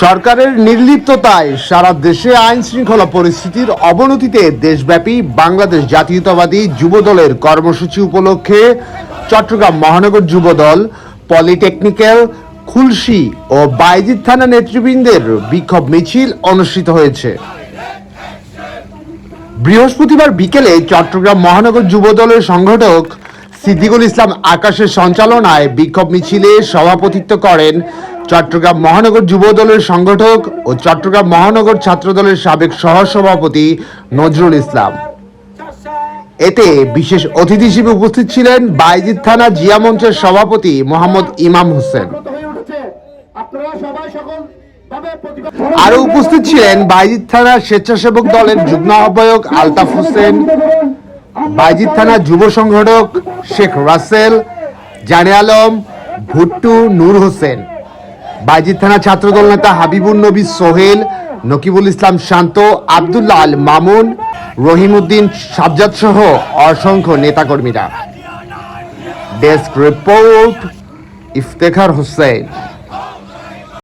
সরকারের নির্লিপ্ততায় সারা দেশে আইন শৃঙ্খলা পরিস্থিতির অবনতিতে দেশব্যাপী বাংলাদেশ জাতীয়তাবাদী যুবদলের কর্মসূচি উপলক্ষে চট্টগ্রাম মহানগর যুবদল, পলিটেকনিক্যাল, খুলশি ও বাইজিদ থানা নেতৃবৃন্দের বিক্ষোভ মিছিল অনুষ্ঠিত হয়েছে। বৃহস্পতিবার বিকেলে চট্টগ্রাম মহানগর যুবদলের সংগঠক সিদ্দিকুল ইসলাম আকাশের সঞ্চালনায় বিক্ষোভ মিছিলে সভাপতিত্ব করেন চট্টগ্রাম মহানগর যুবদলের সংগঠক ও চট্টগ্রাম মহানগর ছাত্রদলের সাবেক সহসভাপতি নজরুল ইসলাম। এতে বিশেষ অতিথি হিসেবে উপস্থিত ছিলেন বাইজিদ থানা জিয়া মঞ্চের সভাপতি মোহাম্মদ ইমাম হোসেন। আপনারা সবাই সকল আরও উপস্থিত ছিলেন বাইজিদ থানা স্বেচ্ছাসেবক দলের যুগ্ম আহ্বায়ক আলতাফ হোসেন, বাইজিদ থানা যুব সংগঠক শেখ রাসেল, জানে আলম, ভুট্টু নূর হোসেন, বাইজিদ থানা ছাত্রদল নেতা হাবিবুর নবী সোহেল, নকিবুল ইসলাম শান্ত, আবদুল্লাহ আল মামুন রহিমউদ্দিন সাজ্জাদ সহ অসংখ্য নেতাকর্মীরা। Desk report, Iftekhar Hossain.